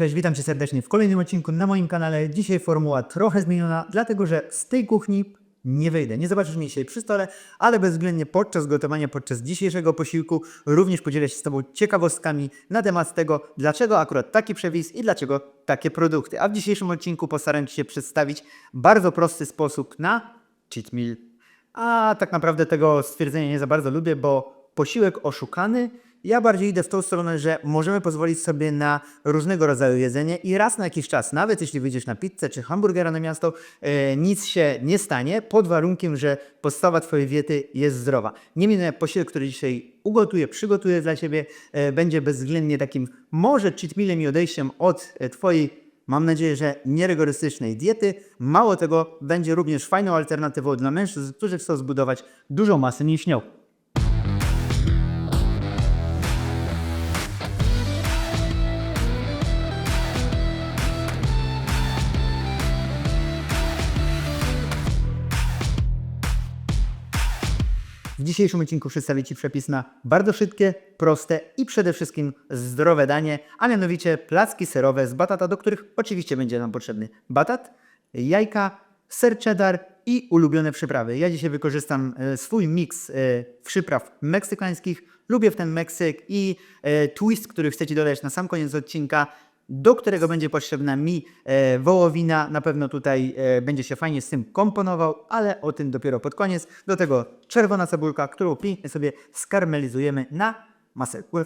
Cześć, witam Cię serdecznie w kolejnym odcinku na moim kanale. Dzisiaj formuła trochę zmieniona, dlatego że z tej kuchni nie wyjdę. Nie zobaczysz mnie dzisiaj przy stole, ale bezwzględnie podczas gotowania, podczas dzisiejszego posiłku również podzielę się z Tobą ciekawostkami na temat tego, dlaczego akurat taki przewis i dlaczego takie produkty. A w dzisiejszym odcinku postaram się przedstawić bardzo prosty sposób na cheat meal. A tak naprawdę tego stwierdzenia nie za bardzo lubię, bo posiłek oszukany ja bardziej idę w tą stronę, że możemy pozwolić sobie na różnego rodzaju jedzenie i raz na jakiś czas, nawet jeśli wyjdziesz na pizzę czy hamburgera na miasto, e, nic się nie stanie, pod warunkiem, że podstawa Twojej diety jest zdrowa. Niemniej posiłek, który dzisiaj ugotuję, przygotuję dla Ciebie, e, będzie bezwzględnie takim może cheat mealem i odejściem od e, Twojej Mam nadzieję, że nierygorystycznej diety. Mało tego, będzie również fajną alternatywą dla mężczyzn, którzy chcą zbudować dużą masę mięśniową. Dzisiejszym odcinku przedstawię Ci przepis na bardzo szybkie, proste i przede wszystkim zdrowe danie, a mianowicie placki serowe z batata, do których oczywiście będzie nam potrzebny batat, jajka, ser cheddar i ulubione przyprawy. Ja dzisiaj wykorzystam e, swój miks e, przypraw meksykańskich. Lubię w ten Meksyk i e, twist, który chcę Ci dodać na sam koniec odcinka, do którego będzie potrzebna mi e, wołowina. Na pewno tutaj e, będzie się fajnie z tym komponował, ale o tym dopiero pod koniec. Do tego czerwona cebulka, którą pięknie sobie skarmelizujemy na masełku.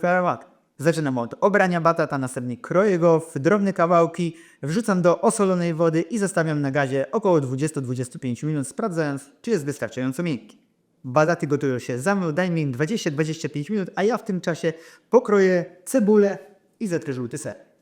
Zaczynam od obrania batata, następnie kroję go w drobne kawałki, wrzucam do osolonej wody i zostawiam na gazie około 20-25 minut, sprawdzając, czy jest wystarczająco miękki. Bataty gotują się za mną, daj mi im 20-25 minut, a ja w tym czasie pokroję cebulę i zetrę żółty ser.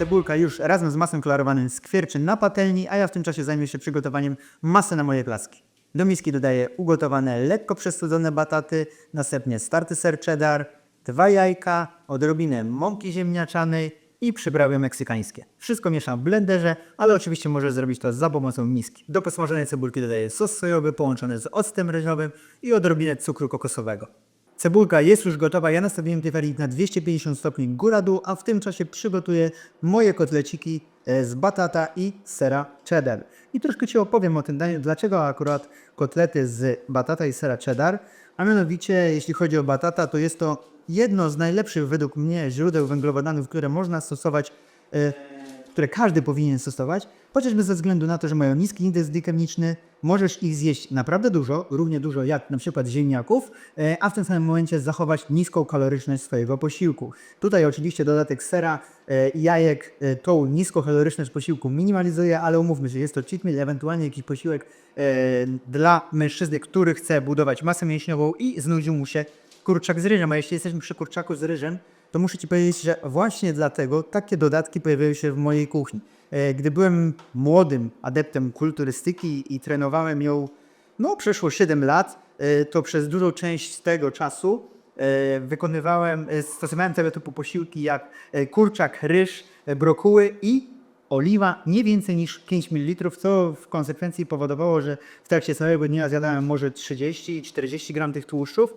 Cebulka już razem z masłem klarowanym skwierczy na patelni, a ja w tym czasie zajmę się przygotowaniem masy na moje placki. Do miski dodaję ugotowane, lekko przestudzone bataty, następnie starty ser cheddar, dwa jajka, odrobinę mąki ziemniaczanej i przyprawy meksykańskie. Wszystko mieszam w blenderze, ale oczywiście możesz zrobić to za pomocą miski. Do posmażonej cebulki dodaję sos sojowy połączony z octem ryżowym i odrobinę cukru kokosowego. Cebulka jest już gotowa. Ja nastawiłem tiefelik na 250 stopni góra-dół, a w tym czasie przygotuję moje kotleciki e, z batata i sera cheddar. I troszkę Ci opowiem o tym daniu, dlaczego akurat kotlety z batata i sera cheddar. A mianowicie, jeśli chodzi o batata, to jest to jedno z najlepszych według mnie źródeł węglowodanów, które można stosować e, które każdy powinien stosować, chociażby ze względu na to, że mają niski indeks glikemiczny, możesz ich zjeść naprawdę dużo, równie dużo jak na przykład ziemniaków, e, a w tym samym momencie zachować niską kaloryczność swojego posiłku. Tutaj oczywiście dodatek sera e, i jajek e, tą niską kaloryczność posiłku minimalizuje, ale umówmy się, jest to cheat meal, ewentualnie jakiś posiłek dla mężczyzny, który chce budować masę mięśniową i znudził mu się kurczak z ryżem, a jeśli jesteśmy przy kurczaku z ryżem, to muszę Ci powiedzieć, że właśnie dlatego takie dodatki pojawiają się w mojej kuchni. E, Gdy byłem młodym adeptem kulturystyki i trenowałem ją, no przeszło 7 lat, e, to przez dużą część tego czasu e, wykonywałem, stosowałem tego typu posiłki jak kurczak, ryż, brokuły i oliwa nie więcej niż 5 ml, co w konsekwencji powodowało, że w trakcie całego dnia zjadałem może 30-40 gram tych tłuszczów.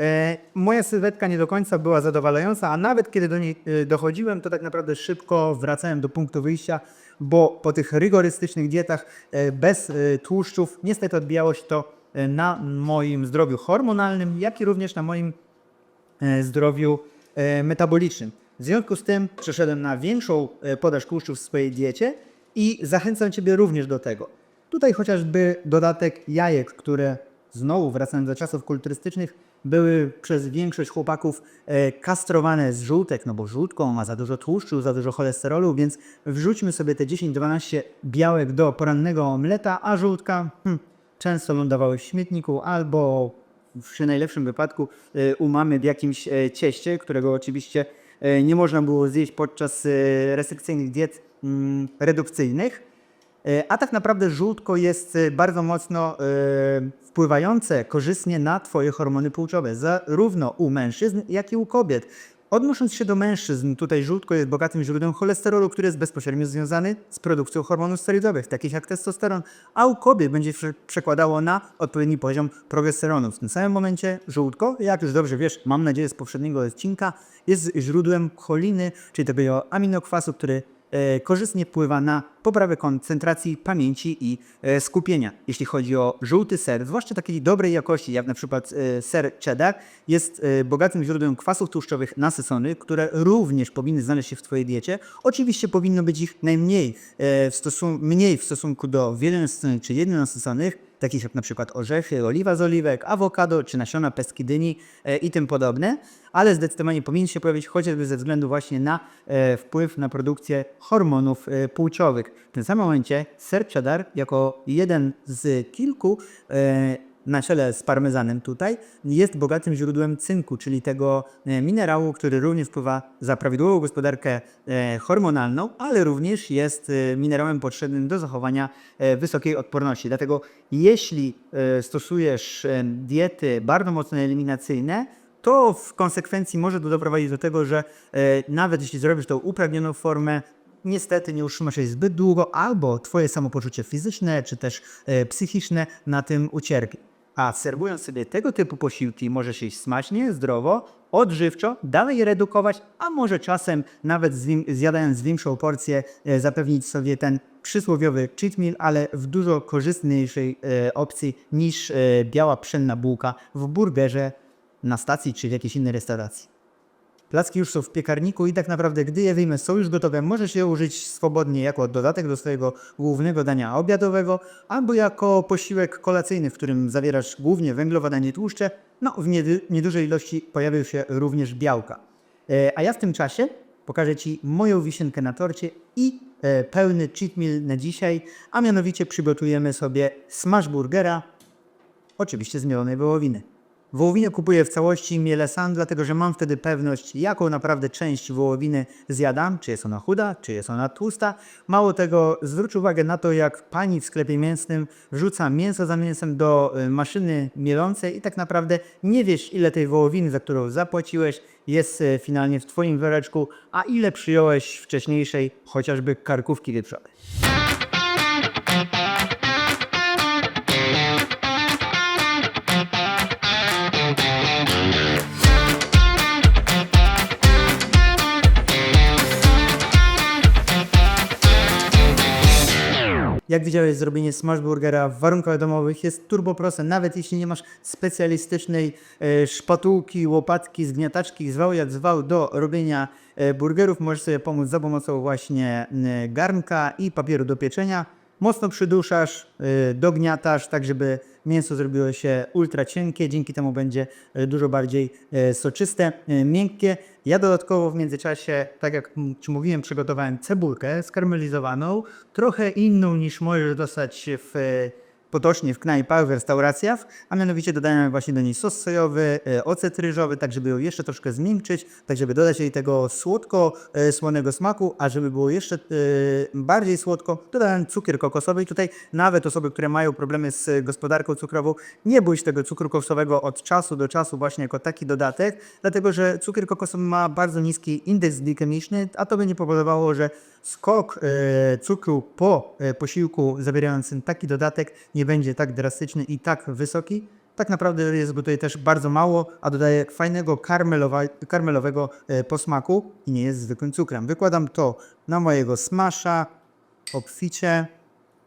E, moja sylwetka nie do końca była zadowalająca, a nawet kiedy do niej e, dochodziłem, to tak naprawdę szybko wracałem do punktu wyjścia, bo po tych rygorystycznych dietach e, bez tłuszczów niestety odbijało się to na moim zdrowiu hormonalnym, jak i również na moim zdrowiu metabolicznym. W związku z tym przeszedłem na większą podaż tłuszczów w swojej diecie i zachęcam Ciebie również do tego. Tutaj chociażby dodatek jajek, które znowu wracając do czasów kulturystycznych, były przez większość chłopaków e, kastrowane z żółtek, no bo żółtką ma za dużo tłuszczu, za dużo cholesterolu, więc wrzućmy sobie te 10-12 białek do porannego omleta, a żółtka hmm, często lądowały w śmietniku albo przy najlepszym wypadku e, u mamy w jakimś e, cieście, którego oczywiście nie można było zjeść podczas restrykcyjnych diet mm, redukcyjnych. E, A tak naprawdę żółtko jest e, bardzo mocno e, wpływające korzystnie na Twoje hormony płciowe, zarówno u mężczyzn, jak i u kobiet. Odnosząc się do mężczyzn, tutaj żółtko jest bogatym źródłem cholesterolu, który jest bezpośrednio związany z produkcją hormonów sterydowych, takich jak testosteron, a u kobiet będzie się przekładało na odpowiedni poziom progesteronu. W tym samym momencie żółtko, jak już dobrze wiesz, mam nadzieję z poprzedniego odcinka, jest źródłem choliny, czyli tego aminokwasu, który korzystnie wpływa na poprawę koncentracji, pamięci i e, skupienia. Jeśli chodzi o żółty ser, zwłaszcza takiej dobrej jakości, jak na przykład e, ser cheddar, jest e, bogatym źródłem kwasów tłuszczowych nasyconych, które również powinny znaleźć się w Twojej diecie. Oczywiście powinno być ich najmniej, w stosun- mniej w stosunku do wielonasyconych czy jednonasyconych, takich jak na przykład orzechy, oliwa z oliwek, awokado czy nasiona pestki dyni e, i tym podobne, ale zdecydowanie powinien się pojawić chociażby ze względu właśnie na e, wpływ na produkcję hormonów e, płciowych. W tym samym momencie ser cheddar jako jeden z kilku e, na czele z parmezanem tutaj jest bogatym źródłem cynku, czyli tego e, minerału, który również wpływa za prawidłową gospodarkę e, hormonalną, ale również jest minerałem potrzebnym do zachowania wysokiej odporności. Dlatego jeśli stosujesz diety bardzo mocno eliminacyjne, to w konsekwencji może to doprowadzić do tego, że nawet jeśli zrobisz tą upragnioną formę, niestety nie utrzymasz się zbyt długo, albo twoje samopoczucie fizyczne czy też e, psychiczne na tym ucierpi. A serwując sobie tego typu posiłki, możesz jeść smacznie, zdrowo, odżywczo, dalej redukować, a może czasem nawet zjadając większą porcję, e, zapewnić sobie ten przysłowiowy cheat meal, ale w dużo korzystniejszej e, opcji niż biała pszenna bułka w burgerze na stacji czy w jakiejś innej restauracji. Placki już są w piekarniku i tak naprawdę, gdy je wyjmę, są już gotowe. Możesz je użyć swobodnie jako dodatek do swojego głównego dania obiadowego, albo jako posiłek kolacyjny, w którym zawierasz głównie węglowodany i tłuszcze. No, w niedużej ilości pojawią się również białka. E, A ja w tym czasie pokażę Ci moją wisienkę na torcie i e, pełny cheat meal na dzisiaj, a mianowicie przygotujemy sobie smash burgera, oczywiście z mielonej wołowiny. Wołowinę kupuję w całości miele sam, dlatego że mam wtedy pewność, jaką naprawdę część wołowiny zjadam, czy jest ona chuda, czy jest ona tłusta. Mało tego, zwróć uwagę na to, jak pani w sklepie mięsnym wrzuca mięso za mięsem do y, maszyny mielącej i tak naprawdę nie wiesz, ile tej wołowiny, za którą zapłaciłeś, jest y, finalnie w Twoim woreczku, a ile przyjąłeś wcześniejszej chociażby karkówki wieprzowej. Jak widziałeś, zrobienie smash burgera w warunkach domowych jest turbo proste, nawet jeśli nie masz specjalistycznej e, szpatułki, łopatki, zgniataczki, zwał jak zwał do robienia e, burgerów, możesz sobie pomóc za pomocą właśnie e, garnka i papieru do pieczenia. Mocno przyduszasz, dogniatasz, tak żeby mięso zrobiło się ultra cienkie, dzięki temu będzie e, dużo bardziej e, soczyste, e, miękkie. Ja dodatkowo w międzyczasie, tak jak Ci mówiłem, przygotowałem cebulkę skarmelizowaną, trochę inną niż możesz dostać w potocznie w knajpach, w restauracjach, a mianowicie dodałem właśnie do niej sos sojowy, e, ocet ryżowy, tak żeby ją jeszcze troszkę zmiękczyć, tak żeby dodać jej tego słodko-słonego smaku, a żeby było jeszcze e, bardziej słodko, dodałem cukier kokosowy. I tutaj nawet osoby, które mają problemy z gospodarką cukrową, nie bój tego cukru kokosowego od czasu do czasu właśnie jako taki dodatek, dlatego że cukier kokosowy ma bardzo niski indeks glikemiczny, a to będzie powodowało, że skok e, cukru po e, posiłku zawierającym taki dodatek nie będzie tak drastyczny i tak wysoki. Tak naprawdę jest go tutaj też bardzo mało, a dodaje fajnego karmelowego e, posmaku i nie jest zwykłym cukrem. Wykładam to na mojego smasha, obficie,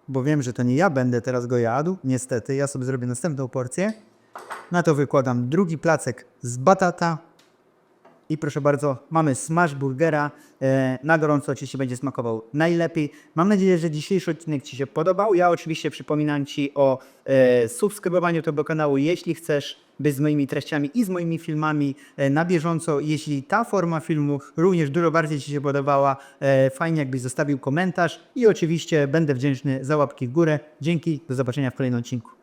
bo wiem, że to nie ja będę teraz go jadł, niestety, ja sobie zrobię następną porcję. Na to wykładam drugi placek z batata, i proszę bardzo, mamy smash burgera. E, na gorąco oczywiście będzie smakował najlepiej. Mam nadzieję, że dzisiejszy odcinek Ci się podobał. Ja oczywiście przypominam Ci o e, subskrybowaniu tego kanału, jeśli chcesz być z moimi treściami i z moimi filmami e, na bieżąco. Jeśli ta forma filmu również dużo bardziej Ci się podobała, fajnie jakbyś zostawił komentarz i oczywiście będę wdzięczny za łapki w górę. Dzięki, do zobaczenia w kolejnym odcinku.